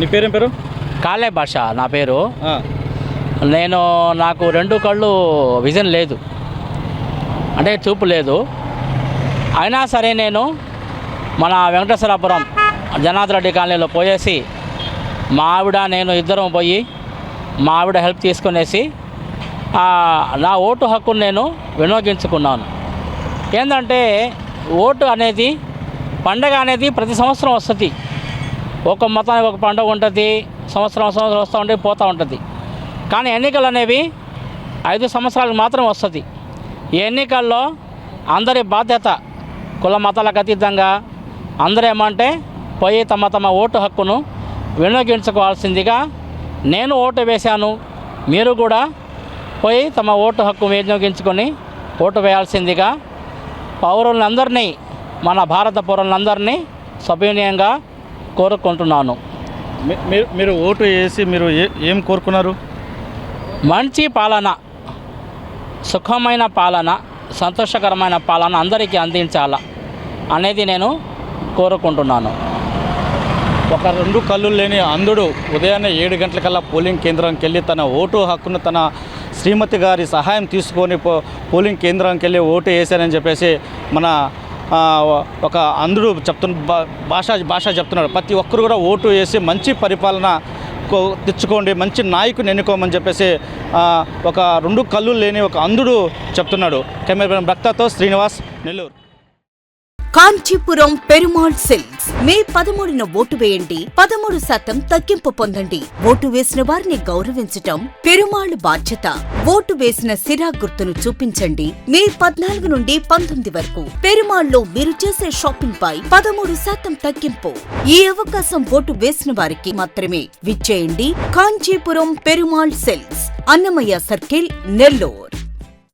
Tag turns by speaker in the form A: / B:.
A: నీ పేరేం పేరు?
B: కాలే భాష నా పేరు. నేను నాకు రెండు కళ్ళు విజన్ లేదు. అంటే చూపు లేదు. అయినా సరే నేను మన వెంకటేశ్వరాపురం జనార్దన్ రెడ్డి కాలనీలో పోయేసి మా ఆవిడ నేను ఇద్దరం పోయి మా ఆవిడ హెల్ప్ తీసుకునేసి నా ఓటు హక్కును నేను వినియోగించుకున్నాను. ఏంటంటే ఓటు అనేది పండగ అనేది ప్రతి సంవత్సరం వస్తుంది. ఒక మతానికి ఒక పండుగ ఉంటుంది సంవత్సరం సంవత్సరం వస్తూ ఉంటుంది పోతూ ఉంటుంది. కానీ ఎన్నికలు అనేవి ఐదు సంవత్సరాలకు మాత్రం వస్తుంది. ఈ ఎన్నికల్లో అందరి బాధ్యత కుల మతాలకు అతీతంగా అందరూ ఏమంటే పోయి తమ తమ ఓటు హక్కును వినియోగించుకోవాల్సిందిగా నేను ఓటు వేశాను. మీరు కూడా పోయి తమ ఓటు హక్కు వినియోగించుకొని ఓటు వేయాల్సిందిగా పౌరులందరినీ మన భారత పౌరులందరినీ సభ్యనీయంగా కోరుకుంటున్నాను.
A: మీరు మీరు ఓటు వేసి మీరు ఏ- ఏం కోరుకున్నారు?
B: మంచి పాలన సుఖమైన పాలన సంతోషకరమైన పాలన అందరికీ అందించాల అనేది నేను కోరుకుంటున్నాను.
A: ఒక రెండు కళ్ళు లేని అంధుడు ఉదయాన్నే ఏడు గంటలకల్లా పోలింగ్ కేంద్రానికి వెళ్ళి తన ఓటు హక్కును తన శ్రీమతి గారి సహాయం తీసుకొని పో పోలింగ్ కేంద్రానికి వెళ్ళి ఓటు వేశారని చెప్పేసి మన ఒక అందరూ చెప్తున్న భాష భాష చెప్తున్నాడు ప్రతి ఒక్కరు కూడా ఓటు వేసి మంచి పరిపాలన కో- తెచ్చుకోండి మంచి నాయకుని ఎన్నుకోమని చెప్పేసి ఒక రెండు కళ్ళు లేని ఒక అంధుడు చెప్తున్నాడు కెమెరా భక్తతో శ్రీనివాస్ నెల్లూరు.
C: కాంచీపురం పెరుమాళ్ సిల్క్స్. మే పదమూడున ఓటు వేయండి పదమూడు శాతం తగ్గింపు పొందండి. ఓటు వేసిన వారిని గౌరవించటం పెరుమాళ్ బాధ్యత. ఓటు వేసిన సిరా గుర్తును చూపించండి మే పద్నాలుగు నుండి పంతొమ్మిది వరకు. పెరుమాళ్ళో మీరు చేసే షాపింగ్ పై పదమూడు శాతం తగ్గింపు. ఈ అవకాశం ఓటు వేసిన వారికి మాత్రమే. విచ్చేయండి కాంచీపురం పెరుమాళ్ సిల్క్స్. అన్నమయ్య సర్కిల్ నెల్లూరు.